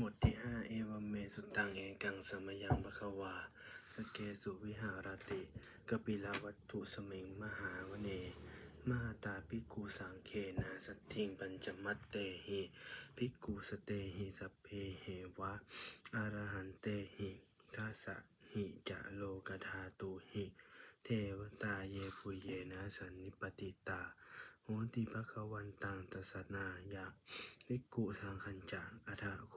หมวดที่ห้าเอวเมสุตังเอกังสมยังภควาสเกสุวิหารติกปิลาวัตถุสมิงมหาวเน มาตาภิกขุสังเคนะสัตถิงปัญจมัตเตหิภิกขุสเตหิสัพเพเหวะอรหันเตหิทัสะหิจะโลกธาตุหิ เทวตาเยปุเยนะสันนิปติตาโหติภควันตังตัสสนายะ ภิกขุสังคัญจังอัฏโข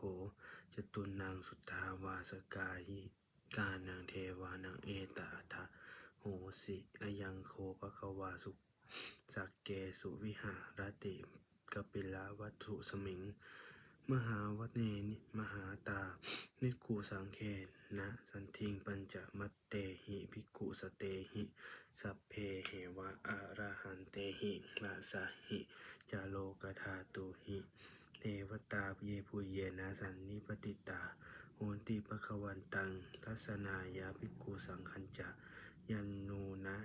จตุนังสุทธาวาสกายิกานังเทวานังเอตอัฏฐโหสิอยังโคภควาสุสักเกสุวิหารติกปิลาวัตถุสมิง มหาวเนนิมหาตา นิกขุสังเคนะสันทิงปัญจมัตเตหิภิกขุสเตหิสัพเพเหวะอะระหันเตหิละสหิจาโลกธาตุหิ เทวตาเยปุเยนะสันนิปติตาโหติปะควันตัง ทัสนายาภิกขุสังคัญจะยันนูนะ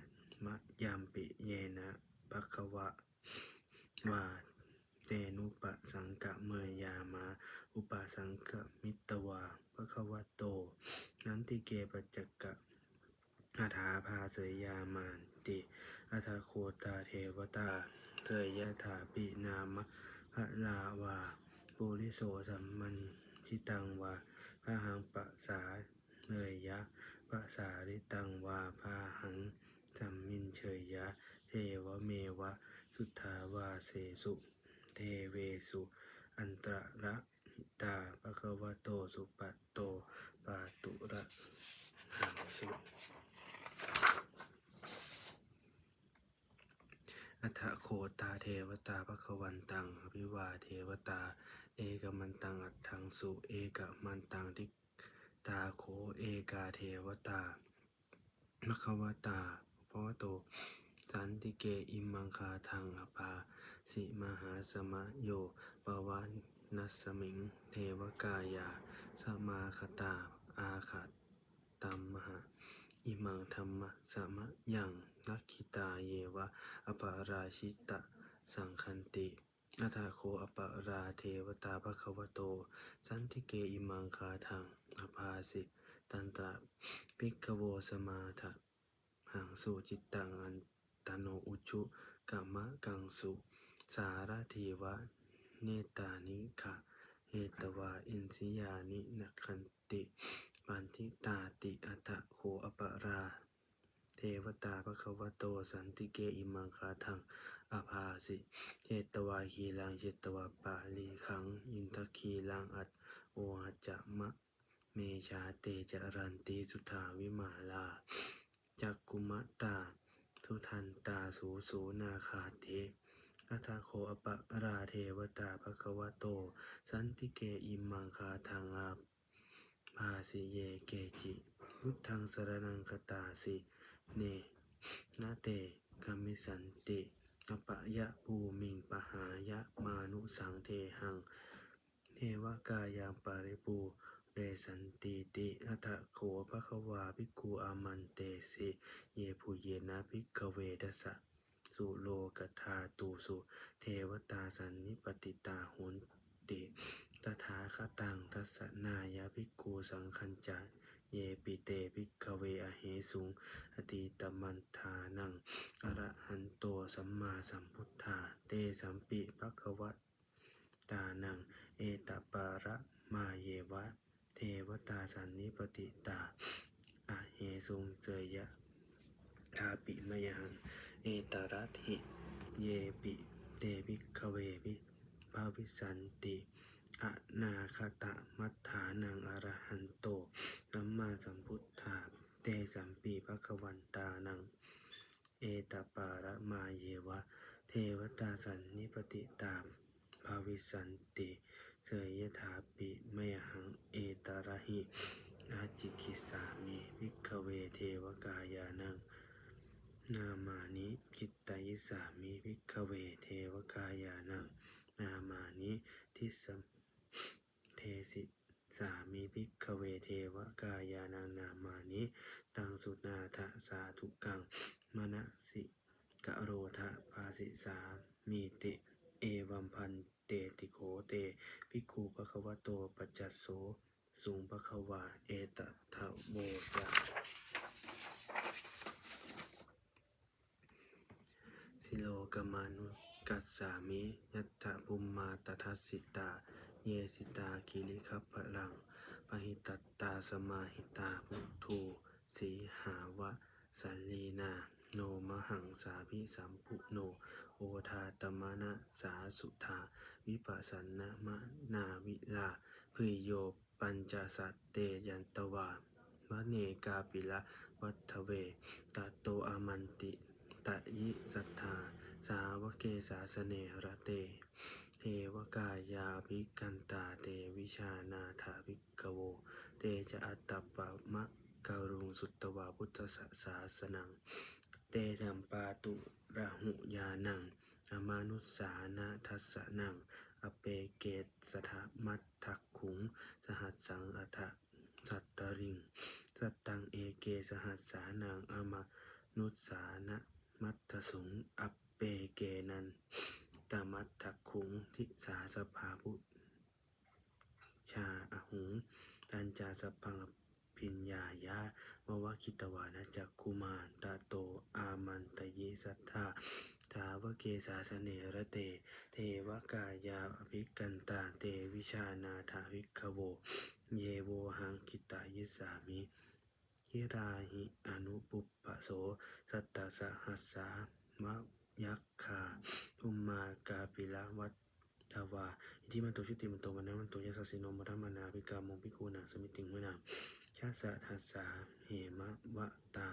มะยามปิเยนะปะควะวาเตนุปะสังกะเมยามา อุปสังกะมิตวาภควะโต นันติเกปัจจกะอาถาภาเสยยามานติอัทโคตาเทวตาเทยยถาปินามะ พะลาวาปุริโสสัมมันชิตังวาพาหังปะสาเนยยะปะสาริตังวาพาหังสัมมินเฉยยะ เทวเมวะ สุทธาวาเสสุ เทเวสุ อันตระหิตาภะคะวะโตสุปัตโตปาตุระหังสุ อัฏฐโคตาเทวตาภควันตังอภิวาเทวตา เอกมันตังอัตถังสุเอกมันตังทิตาโคเอกาเทวตาภควตาภวโต สันติเกอิมังคาทังอภาสิมหาสมะโยปวานนัสสมิง เทวกายา สมาคตา อาคัตตัมมหาอิมังธรรมะสมะยัง นักขิตาเยวะ อปาราชิตะสังคันติอัทาโคอปาราเทวตาภควโต สันติเกอิมังคาทังอภาสิ ตันตระภิกโวสมาทะหังสุจิตตังอันตโนอุชุกามะกังสุ สารทีวะ เนตานิขะเหตวาอินสิยานินักขันติปันทิตาติอัตโคอปรา วตาภควโตสันติเกอิมังคาทังอภาสิเจตวาคีลังเจตวาปาลีขังอินทคีลังอัตโอหัจมะเมชาเตจรันติสุทาวิมาลาจักกุมะตาทุทันตาสูสูนาคาเตอัทาโคอปราเทวตาภควโต สันติเกอิมังคาทังอาภาสิเยเกจิพุทธังสรนังคตาสิ เนนาเตกามิสันติอปะยะภูมิงปหายะมานุสังเทหังเทวกายังปาริปูเรสันติติอัตโขภควาภิกขุอามันเตสิเยปุเยนะภิกขเวทัสะสุโลกธาตูสุเทวตาสันนิปติตาหุนติตถาคตังทัสสนายาภิกขุสังคัญจา เยปิเตภิกขเวอเหสุงอติตมันทานังอรหันโตสัมมาสัมพุทธา เตสัมปิภควตานัง เอตปาระมาเยวะ เทวตาสันนิปติตาอเหสุงเจยะทาปิมยัง เอตรัตหิ เยปิเตภิกขเวปิภาวิสันติอนาคตะมัฏฐานังอรหันโต สัมพุทธาเตสัมปีภควันตานัง เอตปาระมาเยวะ เทวตาสันนิปติตามภาวิสันติเสยยถาปิมยหังเอตาระหิอาจิคิสามิวิกขเวเทวกายานัง นามานิจิตตยิสามิวิกขเวเทวกายานัง นามานิทิสมเทสิ สามิภิกขเวเทวกายานังนามานิตังสุนาทะสาธุกังมณสิกะโรทะภาสิสามีติ เอวัมพันเตติโขเตภิกขุปะคะวะโตปัจจโสสุงปะคะวาเอตทะโวจาสิโลกมานุกัสสามิยัตถภุมมาตทัสสิตา เยสิตาคิริคัพพลังปหิตัตตาสมาหิตาพุทโธสีหาวะสัลลีนา โนมหังสาพิสัมพุโน โอทาตมนะสาสุธาวิปัสสนมะนาวิลาพึยโยปัญจสัตเตยันตวาวะเนกาปิละวัฏเวตโตอามันติตะยิสัทธา สาวเกสาสเนระเต เทวกายาภิกันตาเตวิชานาถาภิกโว เตจะอัตตปะมะการุงสุตตวาพุทธสสาสนัง เตธัมปาตุระหุยานัง อมานุสสานาทัสสะนัง อเปเกตสถามัตถักขุง สหัสสังอัฏฐสัตตริง สัตตังเอเกสหัสสานัง อมานุสสานะมัตถสุง อเปเกนัน ตมัตถักขุงทิสาสภาพุชาอหุงตันจาสพังปิญญายะมวคิตวานะจักคุมารตาโตอามันตยิสัทธาสาวเกสาสเนระเต เทวกายาอภิกันตาเตวิชานาถาวิคโว เยโวหังกิตายิสามิยิราหิอนุปุปปโส สัตตสหัสสามะ ยักขาอุมมากาปิละวัตตวาอิทิมันโตชุติมันโตวันนะมันโตยัสสสิโนมรัมมานาภิกามงภิกขุนาสมิติงวนาชาสะทัสสาเหมะวะตา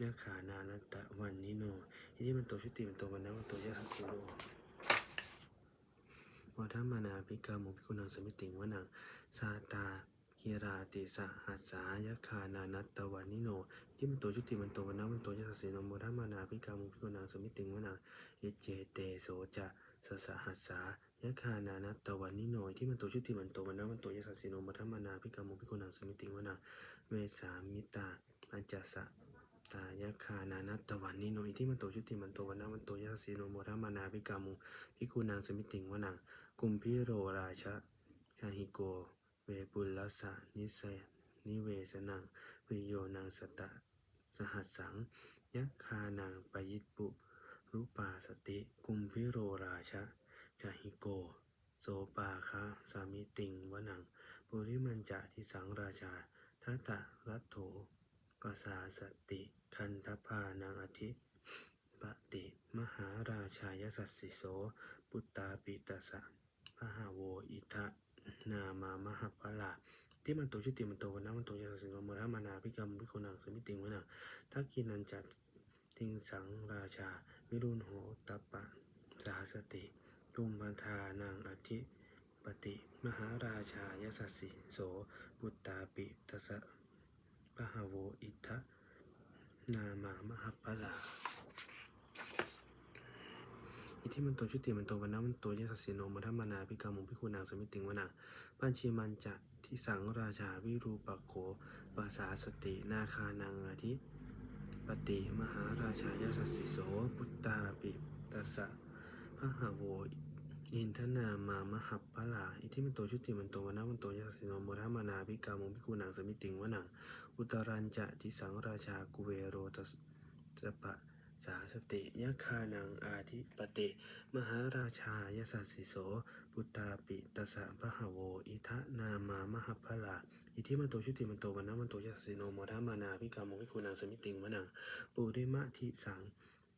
นาขานานัตตะวันนิโนอิทิมันโตชุติมันโตวันนะมันโตยัสสิโนวัฏมานาภิกามุภิกุณังสมิติงวนังสาตา คิราติสหัสายคานานัตตวานิโนที่มันโตจุติมันโตวันนามันโตยัสสสิโนโมทัมานาภิกามุภิกุณังสมิติงวนังอิเจเตโสจะสสหัสายคานานัตตวานิโนที่มันโตจุติมันโตวันนามันโตยัสสสิโนโมทัมานาภิกามุภิกุณังสมิติงวนังเวสามิตาปัญจสะตายะคานานัตตวันนิโนอิที่มันโตชุติมันโตวันนามันโตยัสสีโนโมทัมานาภิกามุภิกุนางสมิติงวนังกุมพิโรราชะคาหิโก เวปุลลัสสะนิเสนิเวสนังวิโยนังสตะสหัสสังยักคานางปยิตปุรุปาสติกุมพิโรราชะคาหิโก โสปาคะสามิติงวนังปุริมันจะทิสังราชาทัตตะรัตโถกสาสติ คันทพานังอธิปติ มหาราชายสัสสิโส ปุตตาปิตสะพหาโวอิทะ นามามหปลาที่มันโตชุติมันโตวันนะมันโตยาสิโนมรามานาภิกรรมภิกนังสมิติงวนังทักกินันจัตติงสังราชา วิรุณโหตปะสาสติกุมพันธานังอธิปติ มหาราชายสัสสิโสปุตตาปิตสะปะหาโวอิทะนามามหปลา อิทิมันโตชุติมันโตวันนะมันโตยสัสสิโนมัทมานาภิกามุภิกุนางสมิติงวนาปัญชีมันจะทิสังราชาวิรูปโขปสาสตินาคานังอาทิปติมหาราชายสัสสิโสพุตตาปิตัสสะพหาโวอินทนามามหปลาอิทิมันโตชุติมันโตวันนะมันโตยัสสิโนมัทมานาภิกามุภิกุนางสมิติงวนาอุตรัญจะทิสังราชากุเวโรตัสสปะ สาสติยะคานังอาทิปติ มหาราชายสัสสิโสปุตตาปิตสะพะหะโว อิทะนามามหพลาอิทิมันโตชุติมันโตวันนะมันโตยสัสสิโนโมทามานาภิกามงวิคุนังสมิติงวนังปุริมะทิสัง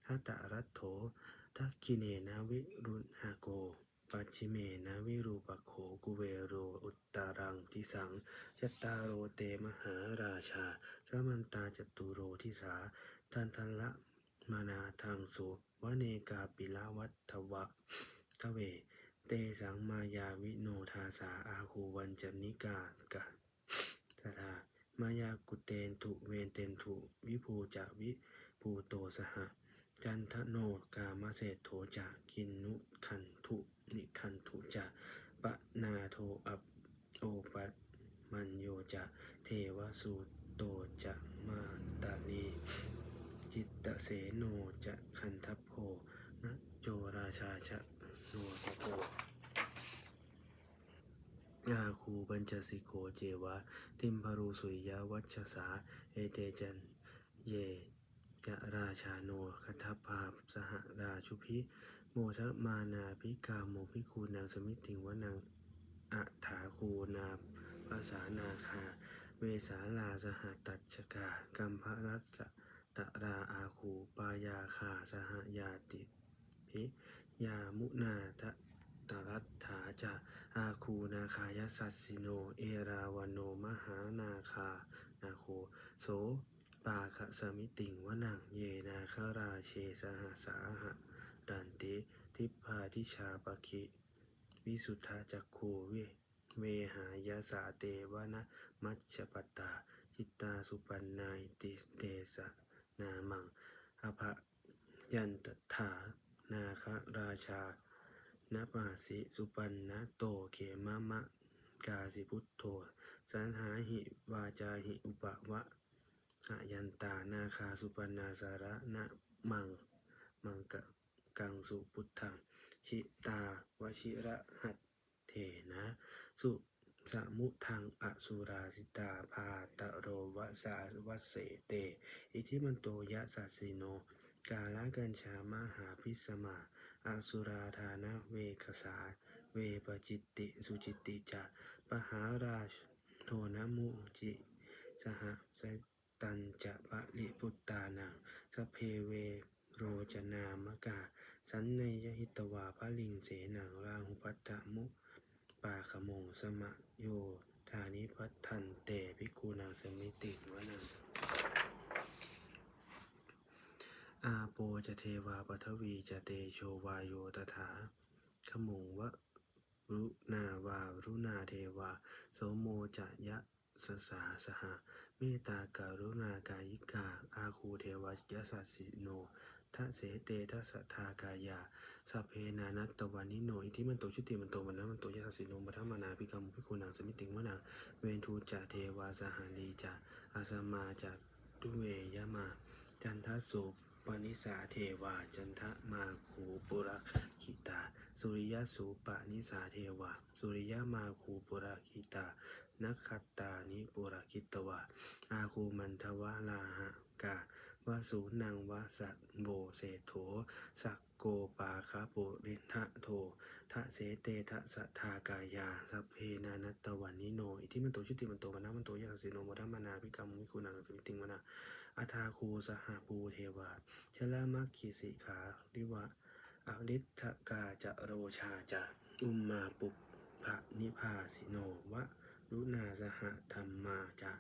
ทัตตรัตโถทักกิเนนะวิรุณหโกปัจฉิเมนะวิรูปโขกุเวโรอุตตารังทิสังจตตารโรเตมหาราชาสมันตาจตุโรทิสาทันทันละ มานาทางโสวเนกาปิละวัตวะทะเว เตสังมายาวิโนทาสาอาคูวันจนิกากะสทามายากุเตนทุเวนเตนทุวิภูจะวิภูโตสหจันทโนกามเศรษโถจะกินนุขันทุนิขันทุจะปะนาโทอัปโอปัตมันโยจะเทวสุโตจะมาตาลี จิตตเสโนจะคันทัพโพนะโจราชาชะโนสโกอาคูปัญจสิโกเจวะ ติมพารุสุยยาวัชสา เอเตจัน เยยะราชาโนคัทภาพสหราชุพิโมทะมานาพิกาโมพิคูนางสมิติงวนังอัฐาคูนาภาษานาคา เวสาลาสหตัชกากัมภรัสสะ ตราอาคูปายาคาสหยาติพิยามุนาทะตรัตถาจะอาคูนาคายสัสสิโน เอราวโนมหานาคานาโคโสปาคสมิติงวนังเยนาคราเชสหสาหะดันติทิพาทิชาปะคิ วิสุทธาจักโขเวเวหายาสาเตวนะมัชปตตาจิตตาสุปันนาอิติสเตสะ นามังอภะยันตถานาคราชานปาสิสุปันนะโตเขมะมะกาสิพุทโธสันหาหิวาจาหิอุปวะหะยันตานาคาสุปันนาสาระนะมังมังกะกังสุพุทธังชิตาวชิระหัตเถนะ สุ สมุทังอสุราสิตาพาตโรวสาวัสเสเต อิทิมันโตยะสัสสิโน กาลกัญชามหาพิสมาอสุราธานะเวคสาเวปจิตติสุจิตติจะปหาราชโทนะมุจิ สหสตันจะปะลิพุตตานังสเพเวโรจนามกา สันในยหิตวาพระลิงเสนังราหุพัตตมุปาขโมงสมะ โยธานิพัทันเตภิกขุนางสมิติวนังอาโปจะเทวาปทวีจะเตโชวาโยตถาขมุงวะรุนาวารุณาเทวาโสโมจะยะสสาสหะเมตตาการุณากายิกาอาคูเทวายสัสสิโน ทะเสเตทะสทธากายาสเพนานัตตวันนิโนอิทิมันโตชุติมันโตวันนะมันโตยะสิโนมัทมานาภิกรรมภิกขุนางสมิติงวนังเวนทูจะเทวาสหาลีจะอาสมาจะดุเวยะมาจันทสุปนิสาเทวาจันทมาคูปุระคิตา สุริยสูปนิสาเทวา สุริยมาคูปุระคิตานักขัตตานิปุระคิตวาอาคูมันทวะลาหะกา วสูนังวสัตโบเศโถสักโกปาคาปุรินทะโททะเสเตทะสัทธากายาสัพเพนานัตวันนิโน อิทิมันโตชุติมันโตวันะมันโตยะสิโนมทัมมานาภิกรรมวิคุนังสมิติงวนาอาทาคูสหปูเทวาชลามัคคิสิขาลิวะอริทธกาจะโรชาจะอุมมาปุภะนิพาสิโนวะรุณาสหธรรมาจะ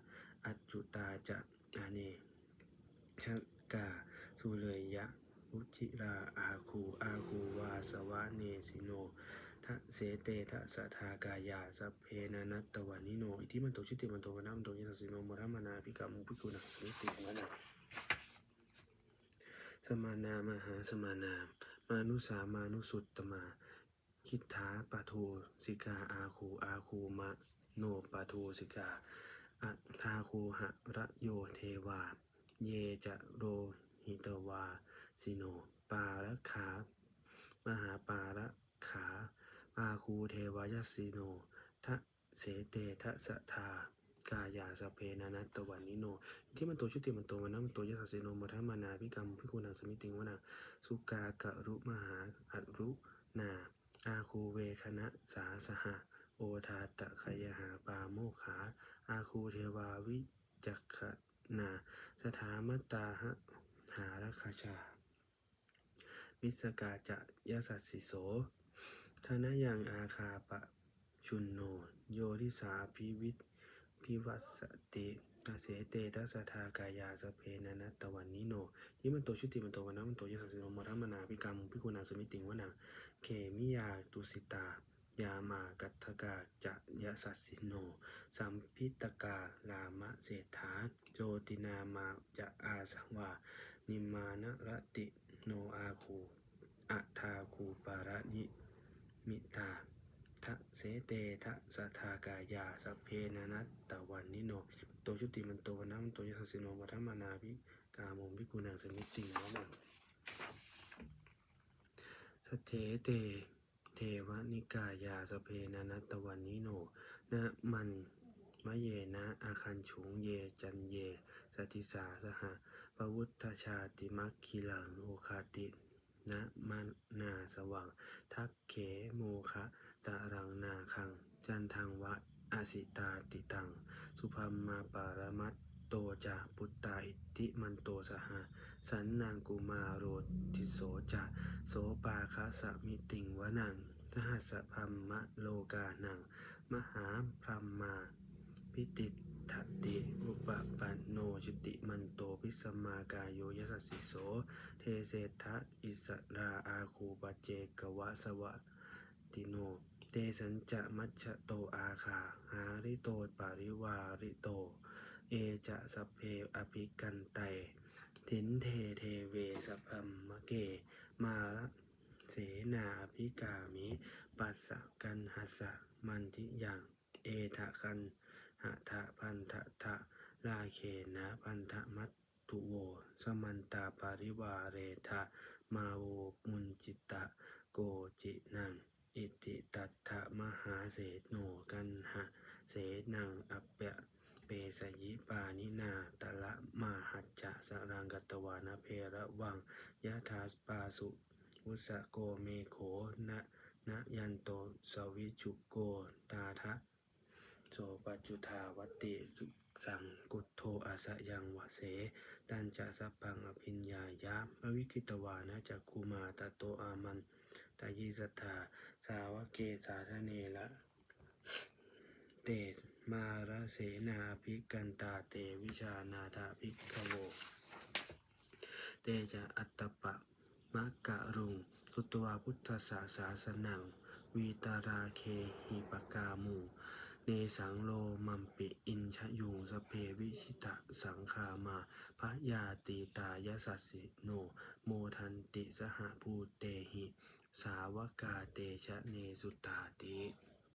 อัจจุตาจะอาเน ชกาสุเลยะอุจิราอาคูอาคูวาสวะเนสิโนทะเสเตทะสะทากายาสัพเพนานัตตวันนิโนอิทิมันโตชิติมันโตวันนัมโตยัสสิโนมรมานาภิกรรมภิกขุนัสมิติวนาสมานามหาสมานามานุสามานุสุตตมา คิทธาปะโทสิกาอาคูอาคูมะโนปะโทสิกาอัทาคูหะระโยเทวา เยจะโรหิตวาสิโน ปาระขา มหาปาระขาอาคูเทวายสิโนทะเสเตทะสะทากายาสเพนานัตวันนิโน ที่มันโตชุติมันโตวันนะมันโตยะสัสสิโนมัทมานาภิกรรมภิกขุนังสมิติงวนาสุกากะรุมหาอัรุนา อาคูเวคณะสาสหะ โอทาตะขยหาปาโมขา อาคูเทวาวิจักข นาสถามัตตาหะหาราคาชาวิสกาจะยสัสสิโสทนะยังอาคาปะชุนโน โยทิสาพิวิตพิวัสสติอาเสเตทัสทากายาสเพนันตวันนิโนที่มันโตชุติมันโตวันนะมันโตยสัสสิโนมรมนาภิกรรมภิกุณาสมิติงวนาเขมิยาตุสิตา ยามากัตกาจะยะสัสสิโน สัมพิตกาลามะเศรษฐาโจตินามาจะอาสังวา นิมานะรติโนอาคูอัทาคูปาระนิมิตาทะเสเตทะสะทากายาสเพนานัตตวันนิโน โตชุติมันโตวันนะมันโตยสัสสิโนวัฏมานาภิกามงภิกุณังสมิติงวะนังสเถเต เทวนิกายาสเพนันตวันนิโนนะมันมะเยนะอาคันฉุงเยจันเยสติสาสหะปวุฒชาติมัคคิลังโอคาตินะมานาสวังทักเขโมคะตะรังนาคัง จันทังวะอสิตาติตัง สุพัมมาปารมัต โตจาปุตตาอิทิมันโตสหะสันนางกุมาโรติโสจะโสปาคะสมิติงวะนังสหัสพัมมะโลกานัง มหาพรหมมาพิติทติอุปปันโนจิติมันโตพิสมากายโยยสัสสิโส เทเศทะอิสราอาคูปเจกวะสวะติโน เตสัญจะมัชโตอาคาหาริโตปาริวาริโต เอจะสพเพอภิกันไตทินเทเทเวสพพัมมะเก มาละเสนาอภิกามิ ปัสสะกันหัสสะมันทิยังเอทะคันหะทะพันทะทะลาเคนะพันธมัตตุโว สมันตาปาริวาเรทะมาโวมุนจิตะโกจินัง อิติตัตถะมหาเศโนกันหะเสนังอัปปะ เปสยิปานินาตะละมาหัจจะสรังกัตวานะเพระวังยะทาสปาสุอุสโกเมโขนะนะยันโตสวิจุโกตาทะโสปัจจุทาวติสังกุโทอาสยังวะเส ตันจะสัพพังอภิญญายะมวิคิตวานะจักคุมาตโตอามันตายิสัทธาสาวกเกสาทะเนละเต มาระเสนาภิกันตาเตวิชานาถาภิกขโว เตจะอัตตปะมะกะรุง สุตวาพุทธศาสาสนัง วีตาราเคหิปกามูเนสังโลมัมปิอินชยุงสเพวิชิตะสังคามาพระยาตีตายสัสสิโน โมทันติสหภูเตหิ สาวกาเตชะเนสุตตาติ